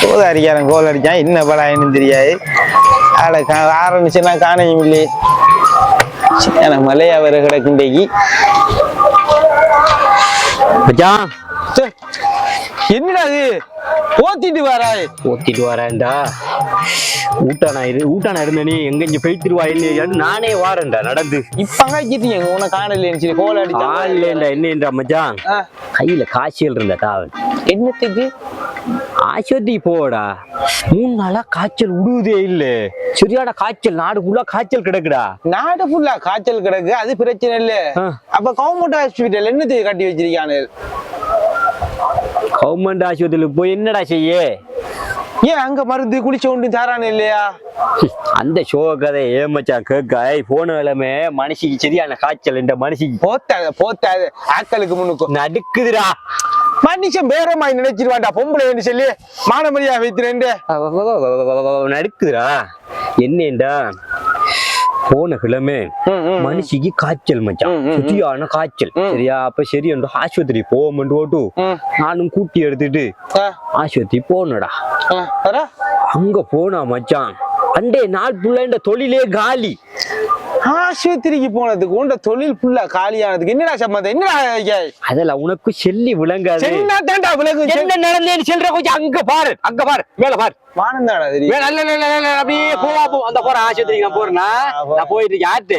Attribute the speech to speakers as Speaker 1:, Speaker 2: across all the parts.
Speaker 1: கோல் அடிக்காரன் கோல் அடிச்சான். என்ன படாயின்னு தெரியாது. ஆளை கா ஆரம்பிச்சுன்னா காணையும் இல்லையே சரி மலையா வர கிடக்குண்டைக்கு
Speaker 2: மச்சான்
Speaker 1: என்னடா அது ஓத்திட்டு வராய்
Speaker 2: ஓத்திட்டு வரேன்டா. ஊட்டானா இரு ஊட்டானா இருந்த நீ எங்க இங்க இல்லையா? நானே வாரேன்டா நடந்து.
Speaker 1: இப்பங்க வச்சிட்டீங்க உன காணலன்னு சொல்லி கோல் அடிச்சான்.
Speaker 2: ஆள்லேண்டா என்னன்றா மச்சான்? கையில காய்ச்சல் இருந்தா தாவன்
Speaker 1: என்னத்துக்கு?
Speaker 2: ஆஸ்பத்திரிக்கு போடா. மூணு நாளா காய்ச்சல் விடுவதே இல்ல. சரியாடா காய்ச்சல் நாடு ஃபுல்லா காய்ச்சல் கிடக்குடா.
Speaker 1: நாடு ஃபுல்லா காய்ச்சல் கிடக்கு அது பிரச்சனை இல்ல. அப்ப கவர்மெண்ட் ஹாஸ்பிட்டல் என்னத்துக்கு கட்டி வச்சிருக்கானு?
Speaker 2: கவர்மெண்ட் ஆஸ்பத்திரியில போய் என்னடா செய்ய?
Speaker 1: ஏன் அங்க மருந்து குளிச்ச ஒன்று தாரானு இல்லையா?
Speaker 2: அந்த ஷோ கதை ஏன் மச்சான் கேட்க போன நிலைமை மனுஷிக்கு சரியான காய்ச்சல் இந்த மனுஷிக்கு
Speaker 1: போத்தாத போத்தாத. ஆக்களுக்கு முன்னுக்கும்
Speaker 2: நடுக்குதுடா.
Speaker 1: மனுஷன் பேரமாய் நினைச்சிருவான்டா பொம்பளை சொல்லி மானமரியா வைத்திரேன்
Speaker 2: நடுக்குதுடா என்னேண்டா போன கிழமை மனுஷிக்கு காய்ச்சல் மச்சான். சரியான காய்ச்சல். சரியா அப்ப சரி அந்த ஆஸ்பத்திரி போவோம்னு ஓட்டு நானும் கூட்டி எடுத்துட்டு ஆஸ்பத்திரி போனடா அங்க போனா மச்சான் அண்டே நாள் புள்ள தொழிலே காலி
Speaker 1: ஆஸ்பத்திரிக்கு போனதுக்கு உண்ட தொழில் ஃபுல்லா காலியானதுக்கு என்னடா சம்மந்தம் என்னடா?
Speaker 2: அதெல்லாம் உனக்கு செல்லி விளங்காது.
Speaker 1: தாண்டா விலகு
Speaker 2: என்ன நடந்தேன்னு சொல்ற கொஞ்சம் அங்க பாரு. அங்க பாரு. மேல பாரு.
Speaker 1: வானம் தாடா தெரியும்
Speaker 2: இல்ல, இல்ல, இல்ல, இல்ல, அப்படியே போவா போ. அந்த போற ஆஸ்பத்திரிக்கு நான் போறேன்னா
Speaker 1: ஆ, போ.
Speaker 2: நான் போயிட்டு யார்ட்டு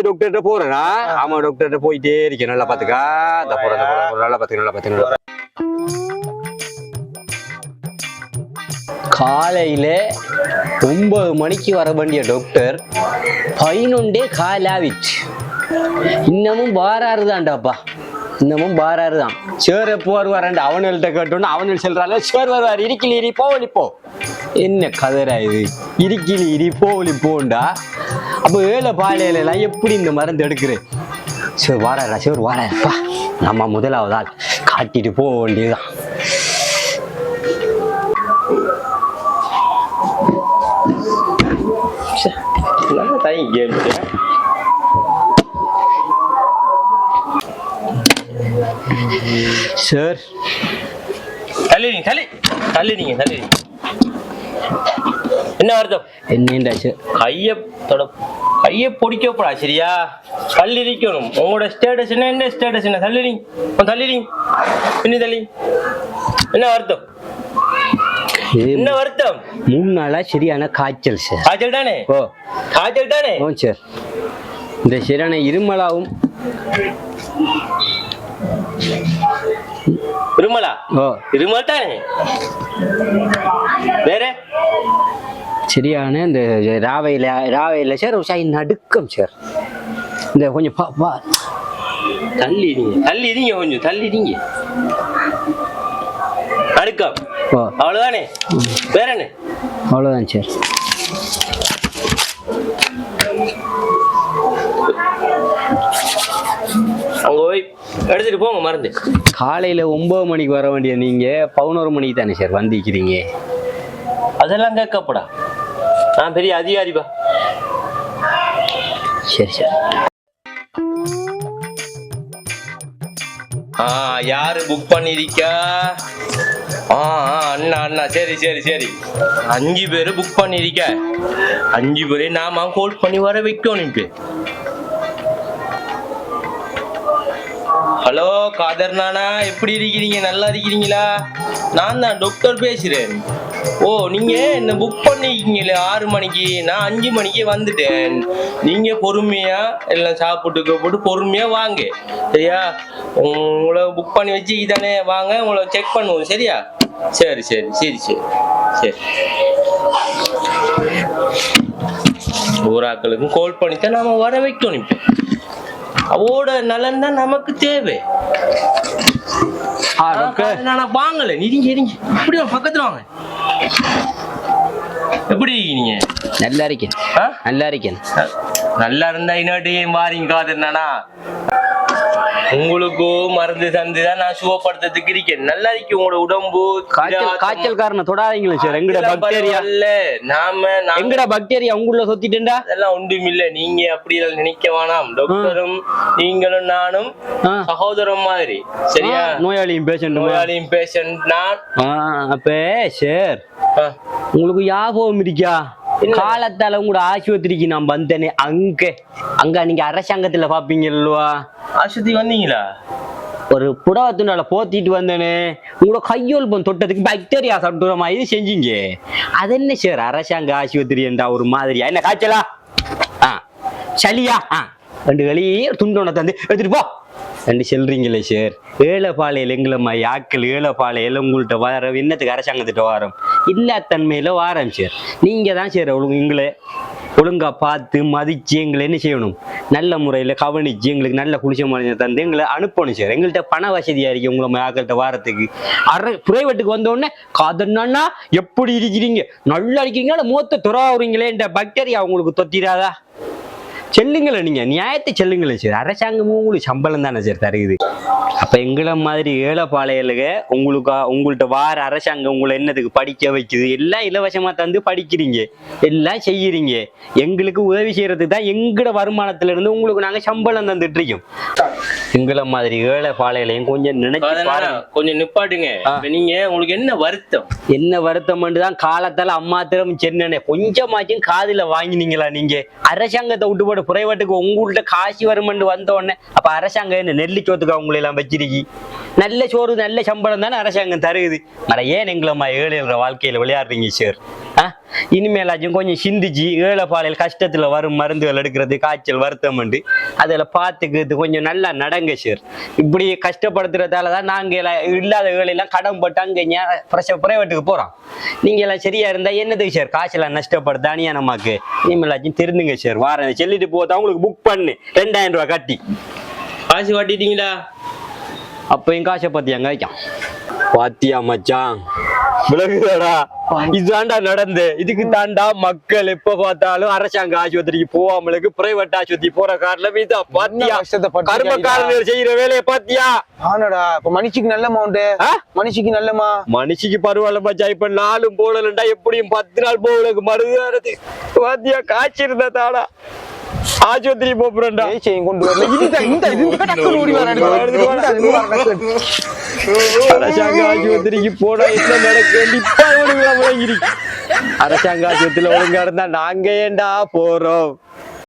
Speaker 2: டாக்டர்கிட்ட போறேனா அம்மா டாக்டர்கிட்ட போயிட்டே இருக்கேன். நல்லா பாத்துக்கா. போறேன் போறேன், போறேன், நல்லா பாத்துக்க நல்லா பாத்துக்க நல்லா பாத்துக்க. காலையில் ஒன்பது மணிக்கு வர வேண்டிய டாக்டர் பதினொன்றே காலாவிச்சு இன்னமும் பாராருதான்டாப்பா இன்னமும் பாராருதான் சேர் எப்போ வருவாரண்டு அவனுள்கிட்ட கேட்டோன்னு அவனுள் சொல்றாங்க சேர் வருவார் இரிக்கிலி இரி போவலி போ. என்ன கதரா இது? இரிக்கிலி இரி போவலி போண்டா? அப்போ ஏழை பாலையில எப்படி இந்த மருந்து எடுக்கிறேன் சரி வாராரா சேர் வாராப்பா நம்ம முதலாவதால் காட்டிட்டு போக வேண்டியதுதான். நல்லா டைம் கேம் சார்
Speaker 3: தள்ளிடுங்க தள்ளி தள்ளிடுங்க தள்ளிடுங்க என்ன வருத்தம்
Speaker 2: என்னண்டா சார்
Speaker 3: கைய தொட கைய பிடிக்கப்படா சரியா தள்ளிரிக்கணும் உங்களோட ஸ்டேட்டஸ் என்ன என்ன ஸ்டேட்டஸ் என்ன தள்ளிடுங்க கொஞ்சம் தள்ளிடுங்க பின்னி தள்ளி என்ன வருத்தம் என்ன வருத்தம்?
Speaker 2: மூணு நாளா சரியான காய்ச்சல் சார்.
Speaker 3: காய்ச்சல் தானே
Speaker 2: ஓ.
Speaker 3: காய்ச்சல் தானே
Speaker 2: ஓ சார். இந்த சரியான இருமலாவும்
Speaker 3: இருமலா?
Speaker 2: ஓ.
Speaker 3: இருமல் தானே வேற?
Speaker 2: சரியான இந்த ராவையில் ராவையில் சார் சாய் நடுக்கம் சார். இந்த கொஞ்சம் பா பா.
Speaker 3: தள்ளிடுங்க தள்ளிடுங்க கொஞ்சம் தள்ளிடுங்க அடுக்கம் அவ்வளவுதானே? வேற என்ன?
Speaker 2: அவ்வளோதான் சார்.
Speaker 3: அங்க போய் எடுத்துட்டு போங்க மருந்து
Speaker 2: காலையில் ஒம்பது மணிக்கு வர வேண்டிய நீங்கள் பதினோரு மணிக்கு தானே சார் வந்திருக்கிறீங்க?
Speaker 3: அதெல்லாம் கேட்கப்படா. நான் பெரிய அதிகாரிப்பா
Speaker 2: சரி சார்.
Speaker 3: ஆ யாரு புக் பண்ணிருக்கா ஆ ஆ, அண்ணா அண்ணா சரி சரி சரி. அஞ்சு பேர் புக் பண்ணியிருக்க அஞ்சு பேரே நாம கோல் பண்ணி வர வைக்கணும் இப்ப ஹலோ காதர் நானா எப்படி இருக்கிறீங்க? நல்லா இருக்கிறீங்களா? நான் தான் டாக்டர் பேசுறேன். ஓ நீங்க என்ன புக் பண்ணிருக்கீங்களே ஆறு மணிக்கு? நான் அஞ்சு மணிக்கு வந்துட்டேன். நீங்க பொறுமையா எல்லாம் சாப்பிட்டு போட்டு பொறுமையா வாங்க. சரியா? உங்களை புக் பண்ணி வச்சு தானே. வாங்க உங்களை செக் பண்ணுவோம். சரியா? சரி சரி சரி சரி சரி. ஊராக்களுக்கும் கால் பண்ணித்தான் நாம வர வைக்கணும் அவோட நலன் தான் நமக்கு தேவை. நான் வாங்கல. நீங்க இருங்க இப்படி பக்கத்துல வாங்க. எப்படி இருக்கீங்க
Speaker 2: நல்லா இருக்கேன்? நல்லா இருக்கேன்.
Speaker 3: நல்லா இருந்தா இன்னொரு ஏன் வாரீங்க காதுனானா உங்களுக்கு மருந்து தந்து தான் நான் சுகப்படுத்துறதுக்கு இருக்கேன். நல்லா இருக்கு உங்களோட உடம்பு
Speaker 2: காய்ச்சல் காய்ச்சல் காரணம் தொடாதீங்களா சார். எங்கட பாக்டீரியா
Speaker 3: பரவாயில்ல. நாம
Speaker 2: எங்கட பாக்டீரியா உங்களுள்ள சொத்திட்டேன்டா
Speaker 3: அதெல்லாம் ஒன்றுமில்ல நீங்க அப்படி எல்லாம் நினைக்க வேணாம். டாக்டரும் நீங்களும் நானும். சகோதரம் மாதிரி. சரியா?
Speaker 2: நோயாளியும் பேஷண்ட்
Speaker 3: நோயாளியும் பேஷண்ட் நான்.
Speaker 2: அப்ப சார் உங்களுக்கு ஞாபகம் இருக்கா? காலத்தால உங்களோட ஆஸ்பத்திரிக்கு நான் வந்தேனே அங்க. அங்க நீங்க அரசாங்கத்துல பாப்பீங்கல்வா
Speaker 3: ஆஸ்பத்திரி வந்தீங்களா?
Speaker 2: ஒரு புடவத்துனால போத்திட்டு வந்தேனே. உங்களோட கையொல்பம் தொட்டதுக்கு பாக்டீரியா சாப்பிடுற மாதிரி செஞ்சீங்க. அது என்ன சார் அரசாங்க ஆஸ்பத்திரி என்றா ஒரு மாதிரியா? என்ன காய்ச்சலா? ஆ சளியா? ஆ ரெண்டு களி துண்டோன தந்து எடுத்துட்டு போ. ரெண்டு செல்றீங்களே சார். ஏழைப்பாளையில் எங்களம்மா யாக்கள் ஏழைப்பாளையில் உங்கள்கிட்ட வர என்னத்துக்கு அரசாங்கத்திட்ட வாரம்? இல்லாத்தன்மையில் வாரம் சார் நீங்கள் தான் சார் ஒழுங்கு எங்களை ஒழுங்காக பார்த்து மதித்து எங்களை என்ன செய்யணும்? நல்ல முறையில் கவனிச்சு எங்களுக்கு நல்ல குளிச்ச மனிதன் தந்து எங்களை அனுப்பணும் சார். எங்கள்கிட்ட பண வசதியாக இருக்கு உங்களை மக்கள்கிட்ட வாரத்துக்கு. அரை பிரைவேட்டுக்கு வந்தோடனே காதன்னா எப்படி இருக்கிறீங்க? நல்லா இருக்கீங்களா? மூத்த துறாவுறீங்களேன்ற பாக்டீரியா உங்களுக்கு தொத்திராதா? செல்லுங்களேன் நீங்கள் நியாயத்தை செல்லுங்களேன் சார். அரசாங்கமும் உங்களுக்கு சம்பளம் தானே சார் தருகுது அப்ப எங்களை மாதிரி ஏழைப்பாளையலுக உங்களுக்கு உங்கள்ட்ட வார அரசாங்கம் உங்களை என்னதுக்கு படிக்க வைக்குது? எல்லாம் இலவசமா தந்து படிக்கிறீங்க. எல்லாம் செய்யறீங்க. எங்களுக்கு உதவி செய்யறதுக்கு தான் எங்கட வருமானத்துல இருந்து உங்களுக்கு நாங்க சம்பளம் தந்துட்டு இருக்கோம். எங்களை மாதிரி ஏழைப்பாளையலையும் கொஞ்சம் நினைச்சு பாருங்க.
Speaker 3: கொஞ்சம் நிப்பாட்டுங்க. இப்ப நீங்க உங்களுக்கு என்ன வருத்தம்?
Speaker 2: என்ன வருத்தம் தான் காலத்தால அம்மா திறம் சென்னனே. கொஞ்சமாச்சும் காதுல வாங்கினீங்களா நீங்க? அரசாங்கத்தை விட்டு போட்டு பிரைவேட்டுக்கு உங்கள்ட்ட காசு வருமென்று வந்த உடனே அப்ப அரசாங்கம் என்ன நெல்லி சோத்துக்கா உங்களை எல்லாம் வச்சிருக்கி? நல்ல சோறு நல்ல சம்பளம் தானே அரசாங்கம் தருகுது அட ஏன் எங்களம்மா ஏழைன்ற வாழ்க்கையில விளையாடுறீங்க சார் ஆ? இனிமேலாச்சும் கொஞ்சம் சிந்திச்சு ஏழை பாலையில் கஷ்டத்துல வரும் மருந்துகள் எடுக்கிறது காய்ச்சல் வருத்தம் அதில் பார்த்துக்கிறது கொஞ்சம் நல்லா நடங்க சார் இப்படி கஷ்டப்படுத்துறதால தான் நாங்கள் எல்லாம் இல்லாத ஏழையெல்லாம் கடன் போட்டு அங்கே ஃப்ரெஷ்ஷாக பிரைவேட்டுக்கு போகிறோம் நீங்கள் எல்லாம் சரியா இருந்தால் என்னதுக்கு சார் காசெல்லாம் நஷ்டப்படுத்தானியா நமக்கு இனிமேலாச்சும் திருந்துங்க சார் வாரேன். சொல்லிட்டு போதா உங்களுக்கு புக் பண்ணு. ரெண்டாயிரம் ரூபாய் கட்டி.
Speaker 3: காசு கட்டிட்டீங்களா?
Speaker 2: அப்பயும் காசை பத்தி எங்க வைக்கான். பாத்தியா மச்சான்? விலகுதடா. இதுதான்டா நடந்து. இதுக்கு தாண்டா மக்கள் எப்ப பார்த்தாலும் அரசாங்க ஆஸ்பத்திரிக்கு போவாமலுக்கு பிரைவேட் ஆஸ்பத்திரி போற காரணம் இதா பாத்தியா? கர்மக்காரர்கள் செய்யற வேலையை பாத்தியா?
Speaker 1: ஆனடா இப்ப மனுஷிக்கு நல்ல அமௌண்ட்
Speaker 2: ஆ?
Speaker 1: மனுஷிக்கு நல்லமா
Speaker 2: மனுஷிக்கு பரவாயில்ல மச்சான். இப்ப நாளும் போடலண்டா எப்படியும் பத்து நாள் போகலுக்கு மருதாரது பாத்தியா? காய்ச்சி இருந்தா தாடா ஆஸ்பத்திரி போறேன்டா
Speaker 1: ஏச்சையும் கொண்டு வரல இந்த இந்த இந்த டக்குனு ஓடி வர
Speaker 2: எடுத்து வா, எடுத்து வா. அரசாங்க ஆஸ்பத்திரிக்கு போனா என்ன நடக்க இப்ப அவனுக்கு விளங்கிருக்கு அரசாங்க ஆஸ்பத்திரியில ஒழுங்கா இருந்தா நாங்க ஏன்டா போறோம்